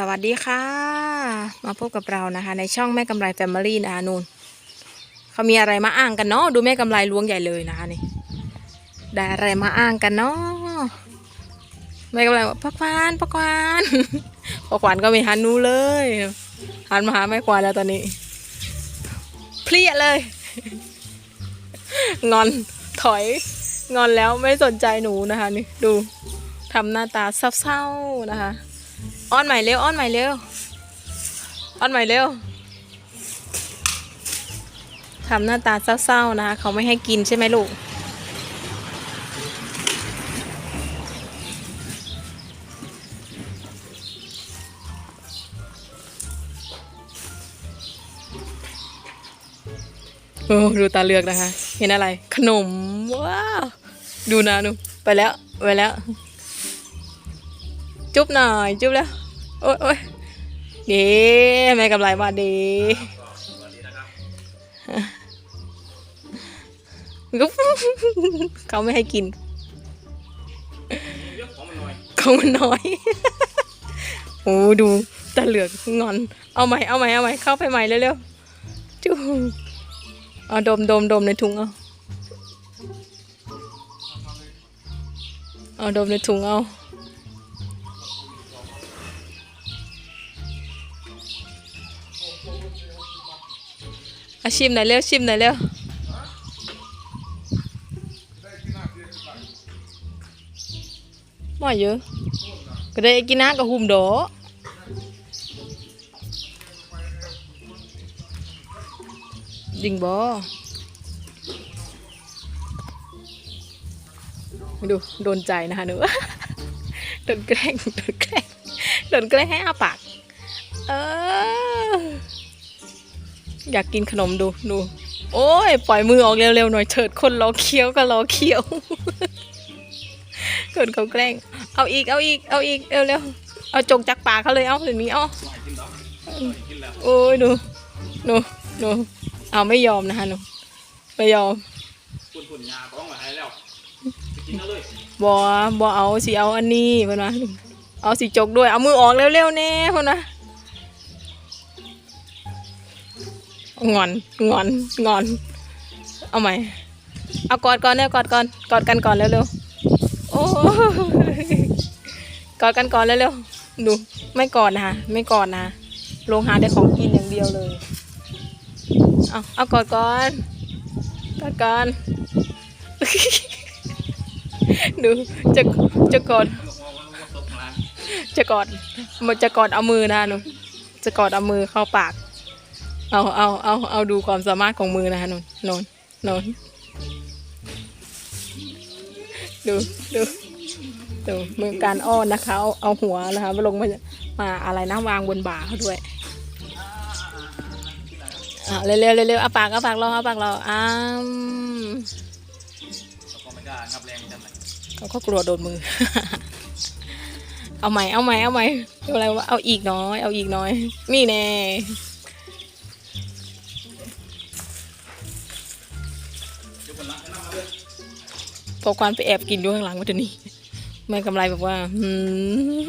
สวัสดีค่ะ มาพบกับเรานะคะ ในช่องแม่กำไรแฟมิลี่นะคะนูนเขามีอะไรมาอ้างกันเนาะดูแม่กำไรล้วงใหญ่เลยนะคะนี่ได้อะไรมาอ้างกันเนาะแม่กำไรบอกพักควานพักควานพักควานก็ไม่หันนูเลยหันมาหาแม่ควานแล้วตอนนี้เพลียเลย งอนถอย งอนแล้วไม่สนใจหนูนะคะ นี่ดูทำหน้าตาเศร้าๆนะคะ อ้อนใหม่เร็วอ้อนใหม่เร็วอ้อนใหม่เร็วทำหน้าตาเศร้าๆนะคะเขาไม่ให้กินใช่ไหมลูกโอ้ดูตาเลือกนะคะ เห็นอะไร ขนมว้าวดูนะนูไปแล้ว ไปแล้ว จุ๊บหน่อย จุ๊บแล้วโอ้ยโอ้ยดีแม่กำไรมาดีเขาไม่ให้กินเขามันน้อย โอ้ดูตาเหลือกงอน เอาใหม่เอาใหม่เอาใหม่เข้าไปใหม่เร็วๆจุ๊บเอาดมดมดมในถุงเอาเอาดมในถุงเอา อาชิมหน่อยเร็วชิมหน่อยเร็วมาเยอะก็ได้กินน้ำกับหุ่มโดดิงบอดูโดนใจนะคะหนูโดนแกล้งโดนแกล้งโดนแกล้งให้อาปาก เออ อยากกินขนมดูดู โอ้ย ปล่อยมือออกเร็วๆหน่อยเถิดคนรอเคี้ยวก็รอเคี้ยวเกิดเขาแกล้ง เอาอีกเอาอีกเอาอีกเร็วๆเอาจงจากปากเขาเลยเอาถึงนี้เอาโอ้ยดูดูดูเอาไม่ยอมนะคะหนูไม่ยอมคุณาต้องมาให้แล้วบอบอเอาสิเอาอันนี้เพื่อนว่าเอาสิจกด้วยเอามือออกเร็วๆแน่เพื่อนว่า งอนงอนงอน เอาใหม่ เอากอดก่อนเร็วกอดก่อนกอดกันก่อนเร็วๆโอ้กอดกันก่อนเร็วๆดูไม่กอดนะคะไม่กอดนะลงหาได้ของกินอย่างเดียวเลยเอาเอากอดก่อนกอดก่อนดูจะจะกอดจะกอดมันจะกอดเอามือนะหนูจะกอดเอามือเข้าปาก เอาเอาเอาเอาดูความสามารถของมือนะคะนนนนนนดูดูดูมือการอ้อนนะคะ เอาเอาหัวนะคะมาลงมามาอะไรนะวางบนบ่าเขาด้วยอ่าเร็วเร็วเร็วเร็วเอาปากเอาปากรอเอาปากรออ้ามตกไม่กล้างับแรงจังเลยเขาก็กลัวโดนมือ เอาใหม่เอาใหม่เอาใหม่อาอะไรวะเอาอีกน้อย เอาอีกน้อยนี่แน่ พอควันไปแอบกินอยู่ข้างหลังวัตนี้ไม่กำไรแบบว่าหืม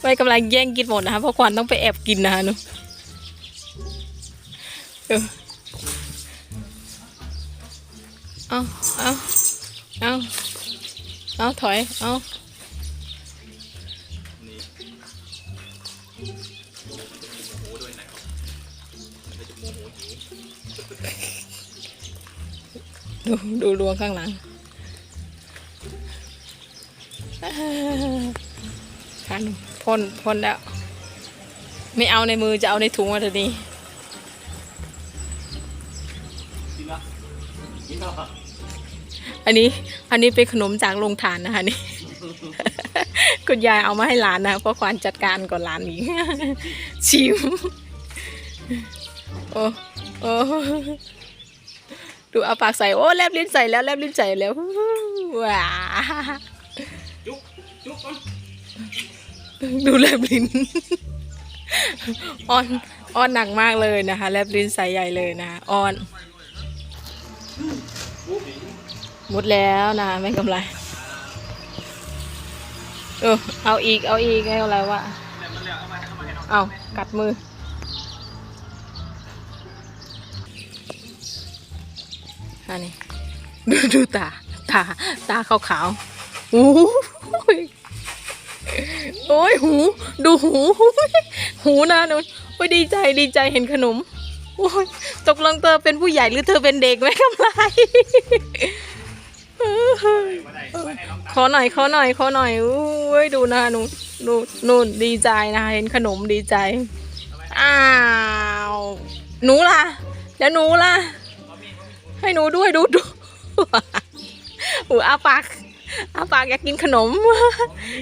ไม่กำไรแย่งกินหมดนะคะเพราะควันต้องไปแอบกินนะคะหนุเอาเอาเอาเอาถอย เอา ดูดูดวงข้างหลังคันพ่นพ่นแล้ว ไม่เอาในมือจะเอาในถุงมาทีนี้อันนี้ อันนี้เป็นขนมจากโรงทานนะคะนี่ คุณยายเอามาให้หลานนะเพราะควานจัดการก่อนหลานอีกชิม โอ้โอ้ ดูเอาปากใส่ โอ้แลบลิ้นใส่แล้วแลบลิ้นใส่แล้วว้าดูแลบลิ้นออนออนหนักมากเลยนะคะ แลบลิ้นใส่ใหญ่เลยนะคะออนจุ๊บดิหมดแล้วนะไม่กำไร เออเอาอีกเอาอีกเอาอะไรวะเอากัดมือ อันนี้ดูดูตา ตา ตาขาวขาวๆโอ้ยโอ้ยหู ดูหู หูนะนุนโอ้ยดีใจดีใจเห็นขนมโอ้ยตกลงเธอเป็นผู้ใหญ่หรือเธอเป็นเด็กไหมกำไรมาได้มาให้น้องขอหน่อยขอหน่อยขอหน่อยโอ้ยดูนะหนูนูนู่นดีใจนะเห็นขนมดีใจอ้าวหนูล่ะ แล้วหนูล่ะ ให้หนูด้วยดูดูหูอาปากอาปากอยากกินขนม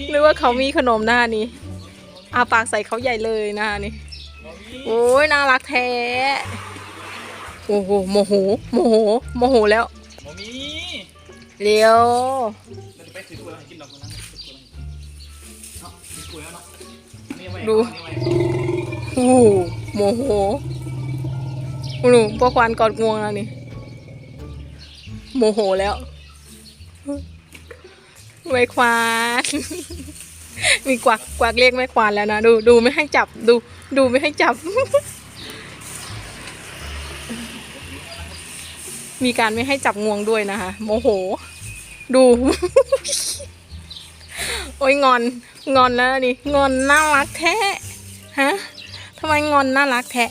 หรือว่าเขามีขนมหน้านี่อาปากใส่เขาใหญ่เลยหน้านี่โอ้ยน่ารักแท้โอ้โหโมโหโมโหโมโหแล้วโมมีเร็วเราจะไปถือกล้วยวดูโอ้โหโมโหหนูพวกควานกอดงวงแล้วนี่ โมโหแล้วไม่ควานมีกวักกวักเรียกไม่ควานแล้วนะดูดูไม่ให้จับดู ดูไม่ให้จับ มีการไม่ให้จับงวงด้วยนะคะ โมโห ดู โอ้ยงอน งอนแล้วนี่งอนน่ารักแท้ฮะทำไมงอนน่ารักแท้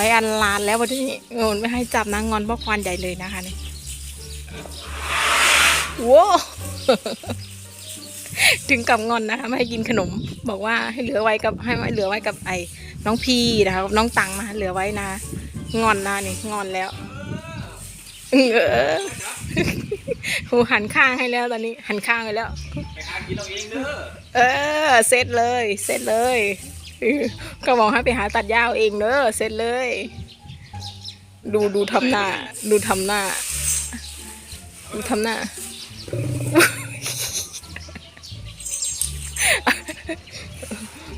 ไปอันลานแล้ววันนี้งอนไม่ให้จับนะงอนเพราะควันใหญ่เลยนะคะนี่ว้าวถึงกับงอนนะคะ ไม่ให้กินขนม บอกว่าให้เหลือไว้กับให้เหลือไว้กับไอ้น้องพีนะคะกับน้องตังมาเหลือไว้นะ งอนนะนี่งอนแล้วเออหูหันข้างให้แล้วตอนนี้ หันข้างให้แล้วไปหากินเอาเองเด้อเออเสร็จเลยเสร็จเลยเออ ก็บอกให้ไปหาตัดหญ้าเอาเองเนอะเสร็จเลย ดูดูทำหน้า ดูทำหน้า ดูทำหน้า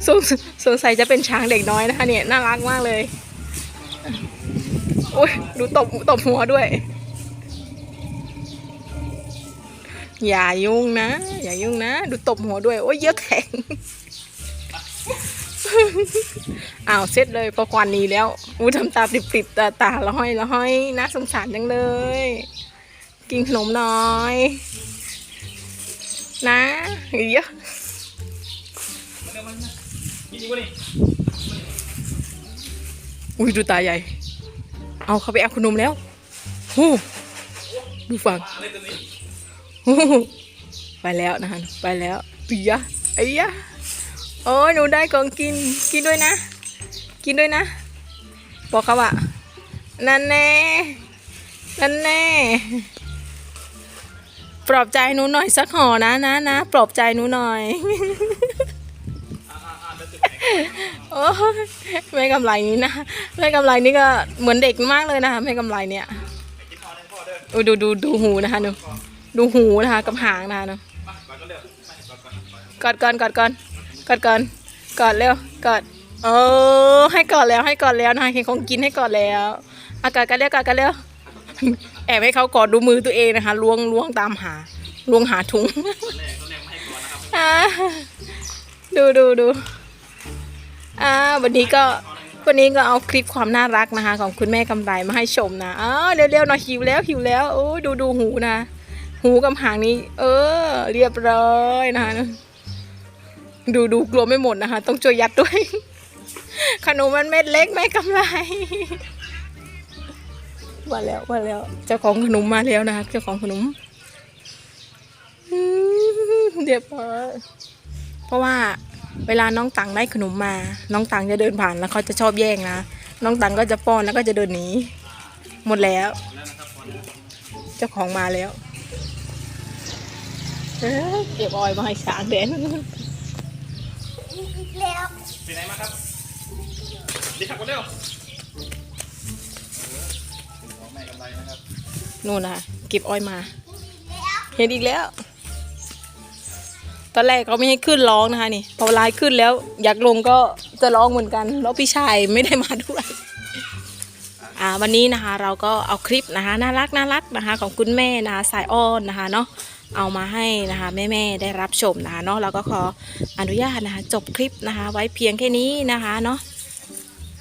สงสงสัยจะเป็นช้างเด็กน้อยนะคะเนี่ย น่ารักมากเลยโอ้ยดูตบตบหัวด้วย อย่ายุ่งนะ อย่ายุ่งนะ ดูตบหัวด้วย โอ้ยเยอะแข็ง อ้าวเสร็จเลยพอควันนี้แล้วอู้ทำตาปริบๆตาตาละห้อยละห้อยน่าสงสารจังเลย กินขนมหน่อย นะเยอะอุ้ยดูตาใหญ่ เอาเขาไปเอาขนมแล้วฮู้ดูฟังฮู้ไปแล้วนะคะไปแล้วปียะไอ้ยะ โอ้ยหนูได้ของกินกินด้วยนะ กินด้วยนะ บอกเขาว่านั่นแน่นั่นแน่ปลอบใจหนูหน่อยสักห่อนะนะนะปลอบใจหนูหน่อยโอ้ยแม่กำไรนี้นะแม่กำไรนี่ก็เหมือนเด็กมากเลยนะคะแม่กำไรเนี่ยโอ้ยดูดูดูหูนะคะดูดูหูนะคะกับหางนะคะเนาะก่อนก็เร็วมาก่อนก่อนก่อนกอดก่อนกอดก่อน กอดก่อนกอดเร็วกอดเออให้กอดแล้วให้กอดแล้วนะคะเห็นของกินให้กอดแล้ว อากอดกันเร็วกอดกันเร็วแอบให้เขากอดดูมือตัวเองนะคะล้วงล้วงตามหาล้วงหาถุงดูดูดูอ่าวันนี้ก็วันนี้ก็เอาคลิปความน่ารักนะคะ ของคุณแม่กำไรมาให้ชมนะอ๋อเร็วๆหน่อยหิวแล้วหิวแล้วโอ้ยดูดูหูนะ หูกับหางนี้ เออ เรียบร้อยนะคะ ดูดูกลัวไม่หมดนะคะ ต้องช่วยยัดด้วย ขนมมันเม็ดเล็กแม่กำไรมาแล้วมาแล้ว เจ้าของขนมมาแล้วนะคะเจ้าของขนมเรียบร้อยเพราะว่าเวลาน้องตังได้ขนมมา น้องตังจะเดินผ่านแล้วเขาจะชอบแย่งนะน้องตังก็จะป้อนแล้วก็จะเดินหนีหมดแล้ว เจ้าของมาแล้วเอ้ยเก็บออยมาให้ช้างเด่น ไปไหนมาครับดีครับคนเร็วของแม่กำไรนะครับนู่นนะเก็บออยมา เห็นอีกแล้ว ตอนแรกเขาไม่ให้ขึ้นร้องนะคะนี่ พอเวลาขึ้นแล้ว อยากลงก็จะร้องเหมือนกัน แล้วพี่ชายไม่ได้มาด้วยอ่าวันนี้นะคะเราก็เอาคลิปนะคะน่ารักน่ารักนะคะ ของคุณแม่นะคะสายอ้อนนะคะเนาะ เอามาให้นะคะแม่ๆได้รับชมนะคะเนาะแล้วก็ขออนุญาตนะคะ จบคลิปนะคะ ไว้เพียงแค่นี้นะคะเนาะ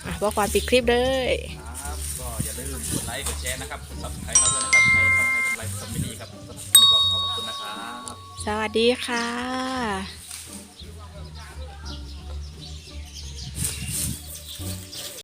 อะว่าความปิดคลิปเลยครับก็อย่าลืมกดไลค์กดแชร์นะครับกดซับสไครต์เราด้วยนะครับในช่องให้กำไรสมินีครับสำหรับวันนี้ก็ขอบคุณนะครับสวัสดีค่ะ